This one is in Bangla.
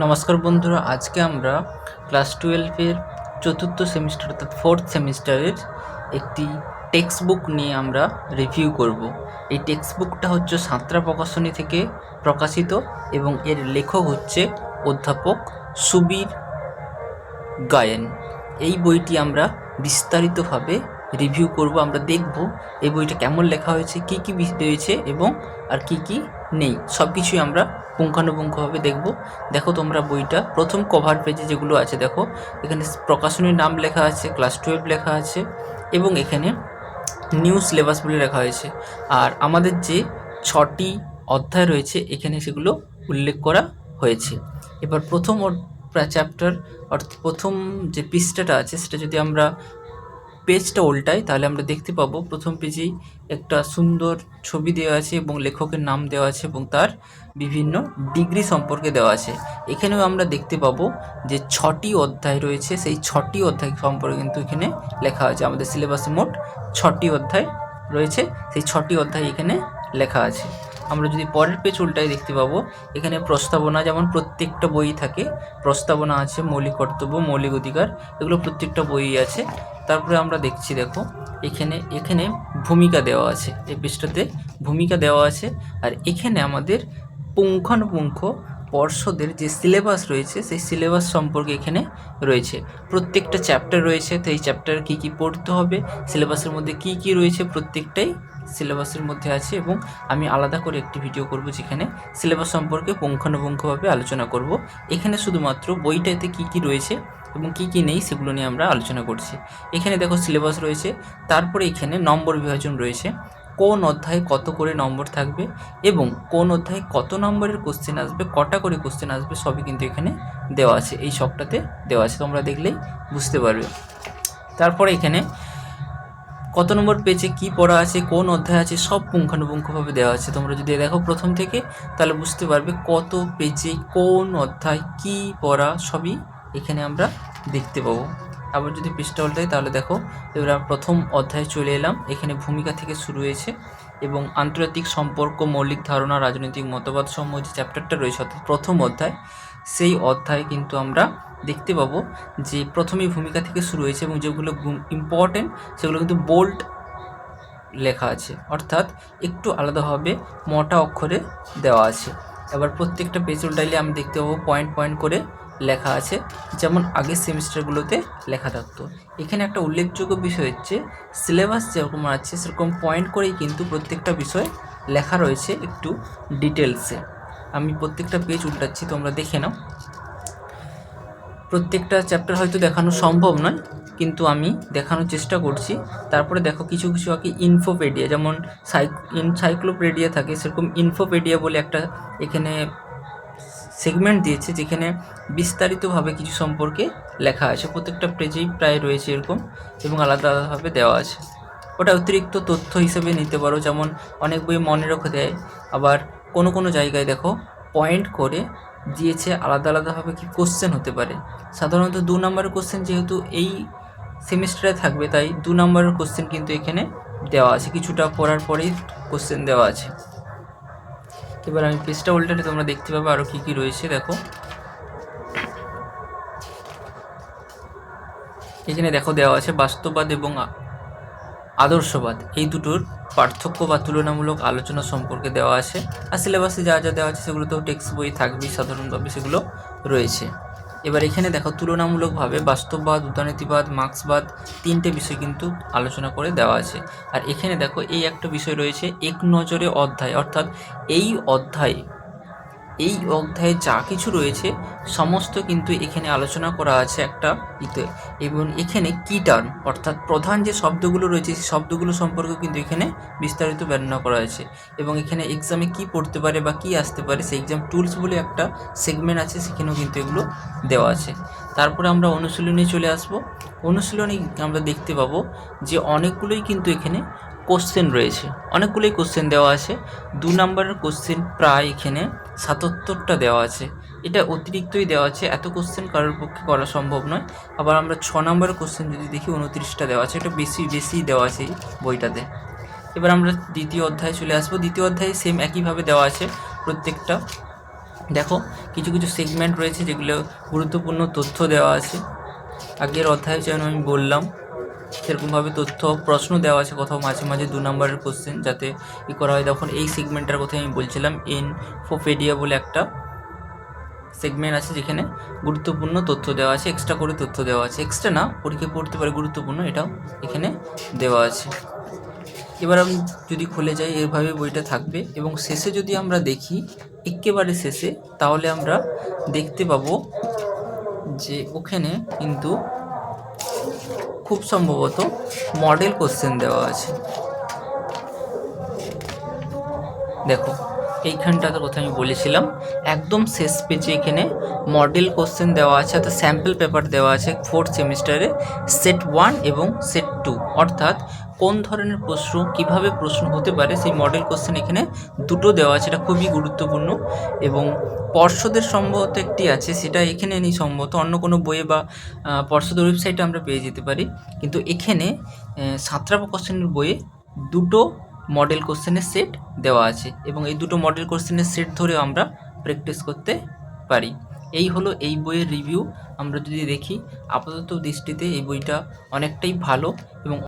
নমস্কার বন্ধুরা, আজকে আমরা ক্লাস টুয়েলভের চতুর্থ সেমিস্টার অর্থাৎ ফোর্থ সেমিস্টারের একটি টেক্সট বুক নিয়ে আমরা রিভিউ করব। এই টেক্সট বুকটা হচ্ছে সাঁতরা প্রকাশনী থেকে প্রকাশিত এবং এর লেখক হচ্ছে অধ্যাপক সুবীর গায়েন। এই বইটি আমরা বিস্তারিতভাবে রিভিউ করব, আমরা দেখব এই বইটা কেমন লেখা হয়েছে, কী কী রয়েছে এবং আর কি কি নেই সব কিছুই আমরা পুঙ্খানুপুঙ্খভাবে দেখব। দেখো তোমরা বইটা, প্রথম কভার পেজে যেগুলো আছে, দেখো, এখানে প্রকাশনীর নাম লেখা আছে ক্লাস টুয়েলভ লেখা আছে এবং এখানে নিউ সিলেবাস বলে লেখা হয়েছে। আর আমাদের যে ছটি অধ্যায় রয়েছে, এখানে সেগুলো উল্লেখ করা হয়েছে। এবার প্রথম চ্যাপ্টার অর্থাৎ প্রথম যে পৃষ্ঠাটা আছে, সেটা যদি আমরা পেজটা উল্টাই তাহলে আমরা দেখতে পাবো প্রথম পেজেই একটা সুন্দর ছবি দেওয়া আছে এবং লেখকের নাম দেওয়া আছে এবং তার বিভিন্ন ডিগ্রি সম্পর্কে দেওয়া আছে। এখানেও আমরা দেখতে পাবো যে ছটি অধ্যায় রয়েছে, সেই ছটি অধ্যায় সম্পর্কে কিন্তু এখানে লেখা আছে। আমাদের সিলেবাসে মোট ছটি অধ্যায় রয়েছে, সেই ছটি অধ্যায় এখানে লেখা আছে। আমরা যদি পরের পেজ উল্টায় দেখতে পাবো, এখানে প্রস্তাবনা যেমন প্রত্যেকটা বই থাকে, প্রস্তাবনা আছে, মৌলিক কর্তব্য, মৌলিক অধিকার, এগুলো প্রত্যেকটা বই আছে। তারপরে আমরা দেখছি দেখো, এখানে এখানে ভূমিকা দেওয়া আছে, এই পৃষ্ঠাতে ভূমিকা দেওয়া আছে। আর এখানে আমাদের পুঙ্খানুপুঙ্খ পর্ষদের যে সিলেবাস রয়েছে, সেই সিলেবাস সম্পর্কে এখানে রয়েছে। প্রত্যেকটা চ্যাপ্টার রয়েছে, তো এই চ্যাপ্টার কী কী পড়তে হবে, সিলেবাসের মধ্যে কী কী রয়েছে, প্রত্যেকটাই সিলেবাসের মধ্যে আছে এবং আমি আলাদা করে একটি ভিডিও করব যেখানে সিলেবাস সম্পর্কে পুঙ্খানুপুঙ্খভাবে আলোচনা করব। এখানে শুধুমাত্র বইটাতে কী কী রয়েছে এবং কী কী নেই সেগুলো নিয়ে আমরা আলোচনা করছি। এখানে দেখো সিলেবাস রয়েছে, তারপরে এখানে নম্বর বিভাজন রয়েছে। কোন অধ্যায়ে কত করে নম্বর থাকবে এবং কোন অধ্যায়ে কত নম্বরের কোশ্চেন আসবে, কটা করে কোশ্চেন আসবে, সবই কিন্তু এখানে দেওয়া আছে। এই সবটাতে দেওয়া আছে। তোমরা দেখলেই বুঝতে পারবে। তারপরে এখানে কত নম্বর পেজে কি পড়া আছে, কোন অধ্যায় আছে, সব পুঙ্খানুপুঙ্খভাবে দেওয়া আছে। তোমরা যদি দেখো প্রথম থেকে, তাহলে বুঝতে পারবে কত পেজে কোন অধ্যায় কি পড়া, সবই এখানে আমরা দেখতে পাবো। আবার যদি পৃষ্ঠা উল্টাই, তাহলে দেখো, এবার আমরা প্রথম অধ্যায়ে চলে এলাম। এখানে ভূমিকা থেকে শুরু হয়েছে এবং আন্তর্জাতিক সম্পর্ক, মৌলিক ধারণা, রাজনৈতিক মতবাদ সমূহ যে চ্যাপ্টারটা রয়েছে, অর্থাৎ প্রথম অধ্যায়, সেই অধ্যায়ে কিন্তু আমরা দেখতে পাবো যে প্রথমেই ভূমিকা থেকে শুরু হয়েছে এবং যেগুলো ইম্পর্টেন্ট সেগুলো কিন্তু বোল্ড লেখা আছে। অর্থাৎ একটু আলাদাভাবে মোটা অক্ষরে দেওয়া আছে। এবার প্রত্যেকটা পেজ উল্টাইলে আমি দেখতে পাবো পয়েন্ট পয়েন্ট করে লেখা আছে, যেমন আগের সেমিস্টারগুলোতে লেখা থাকতো। এখানে একটা উল্লেখযোগ্য বিষয় হচ্ছে সিলেবাস যেরকম আছে, সেরকম পয়েন্ট করেই কিন্তু প্রত্যেকটা বিষয় লেখা রয়েছে একটু ডিটেলসে আমি প্রত্যেকটা পেজ উল্টাচ্ছি, তোমরা দেখে নাও। প্রত্যেকটা চ্যাপ্টার হয়তো দেখানো সম্ভব নয়, কিন্তু আমি দেখানোর চেষ্টা করছি। তারপরে দেখো কিছু কিছু আগে ইনফোপেডিয়া যেমন সাইক ইনসাইক্লোপেডিয়া থাকে, সেরকম ইনফোপেডিয়া বলে একটা এখানে সেগমেন্ট দিয়েছে যেখানে বিস্তারিতভাবে কিছু সম্পর্কে লেখা আছে। প্রত্যেকটা পেজেই প্রায় রয়েছে এরকম এবং আলাদা আলাদাভাবে দেওয়া আছে। ওটা অতিরিক্ত তথ্য হিসেবে নিতে পারো। যেমন অনেক বই মনে রেখে দেয়। আবার কোনো কোনো জায়গায় দেখো পয়েন্ট করে দিয়েছে আলাদা আলাদাভাবে কি কোশ্চেন হতে পারে। সাধারণত দু নম্বরের কোশ্চেন যেহেতু এই সেমিস্টারে থাকবে, তাই দু নম্বরের কোশ্চেন কিন্তু এখানে দেওয়া আছে। কিছুটা পড়ার পরেই কোশ্চেন দেওয়া আছে। এবার আমি পেজটা উল্টালে তোমরা দেখতে পাবে আরও কী কী রয়েছে, দেখো। এখানে দেখো দেওয়া আছে বাস্তববাদ এবং আদর্শবাদ। এই দুটোর পার্থক্য বা তুলনামূলক আলোচনা সম্পর্কে দেওয়া আছে। আর সিলেবাসে যা যা দেওয়া আছে সেগুলো তো টেক্সট বই থাকবেই সাধারণভাবে সেগুলো রয়েছে। এবার এখানে দেখো তুলনামূলকভাবে বাস্তববাদ উদারনীতিবাদ মার্ক্সবাদ তিনটে বিষয় কিন্তু আলোচনা করে দেওয়া আছে। আর এখানে দেখো এই একটা বিষয় রয়েছে এক নজরে অধ্যায়। অর্থাৎ এই অধ্যায়ে এই অধ্যায়ে যা কিছু রয়েছে, সমস্ত কিন্তু এখানে আলোচনা করা আছে একটা ইতে। এবং এখানে কি টার্ম? অর্থাৎ প্রধান যে শব্দগুলো রয়েছে, সেই শব্দগুলো সম্পর্কে কিন্তু এখানে বিস্তারিত বর্ণনা করা হয়েছে এবং এখানে এক্সামে কি পড়তে পারে বা কি আসতে পারে, সেই এক্সাম টুলস বলে একটা সেগমেন্ট আছে, সেখানেও কিন্তু এগুলো দেওয়া আছে। তারপরে আমরা অনুশীলনে চলে আসব। অনুশীলনে আমরা দেখতে পাবো যে অনেকগুলোই কিন্তু এখানে কোশ্চেন রয়েছে। অনেকগুলোই কোশ্চেন দেওয়া আছে। দু নম্বরের কোশ্চেন প্রায় এখানে সাতাত্তরটা দেওয়া আছে। এটা অতিরিক্তই দেওয়া আছে। এত কোশ্চেন কারোর পক্ষে করা সম্ভব নয়। আবার আমরা ছ নম্বরের কোশ্চেন যদি দেখি, উনত্রিশটা দেওয়া আছে। এটা বেশি বেশি দেওয়া আছে বইটাতে। এবার আমরা দ্বিতীয় অধ্যায়ে চলে আসব। দ্বিতীয় অধ্যায়ে সেম একইভাবে দেওয়া আছে প্রত্যেকটা। দেখো, কিছু কিছু সেগমেন্ট রয়েছে যেগুলো গুরুত্বপূর্ণ তথ্য দেওয়া আছে। আগের অধ্যায়ে যেন আমি বললাম সেরকমভাবে তথ্য, প্রশ্ন দেওয়া আছে কোথাও মাঝে মাঝে দু নম্বরের কোশ্চেন যাতে ই করা হয়। তখন এই সেগমেন্টটার কথা আমি বলছিলাম ইনফোপেডিয়া বলে একটা সেগমেন্ট আছে যেখানে গুরুত্বপূর্ণ তথ্য দেওয়া আছে এক্সট্রা করে তথ্য দেওয়া আছে। এক্সট্রা না পরীক্ষা পড়তে পারে, গুরুত্বপূর্ণ এটাও এখানে দেওয়া আছে। এবার আমি যদি খুলে যাই, এভাবে বইটা থাকবে এবং শেষে যদি আমরা দেখি একেবারে শেষে, তাহলে আমরা দেখতে পাবো যে ওখানে কিন্তু খুব সম্ভবত মডেল কোশ্চেন দেওয়া আছে। দেখো, এইখানটাতে কথা আমি বলেছিলাম, একদম শেষ পেজে এখানে মডেল কোশ্চেন দেওয়া আছে, অর্থাৎ স্যাম্পল পেপার দেওয়া আছে ফোর্থ সেমিস্টারে সেট ওয়ান এবং সেট টু অর্থাৎ কোন ধরনের প্রশ্ন কীভাবে প্রশ্ন হতে পারে সেই মডেল কোশ্চেন এখানে দুটো দেওয়া আছে এটা খুবই গুরুত্বপূর্ণ। এবং পর্ষদের সম্ভবত একটি আছে সেটা এখানে নেই সম্ভবত অন্য কোনো বইয়ে বা পর্ষদের ওয়েবসাইটে আমরা পেয়ে যেতে পারি। কিন্তু এখানে আহ, সাঁতরা কোশ্চেনের বইয়ে দুটো মডেল কোশ্চেনের সেট দেওয়া আছে এবং এই দুটো মডেল কোশ্চেনের সেট ধরে আমরা প্র্যাকটিস করতে পারি। এই হলো এই বইয়ের রিভিউ আমরা যদি দেখি আপাতত দৃষ্টিতে এই বইটা অনেকটাই ভালো এবং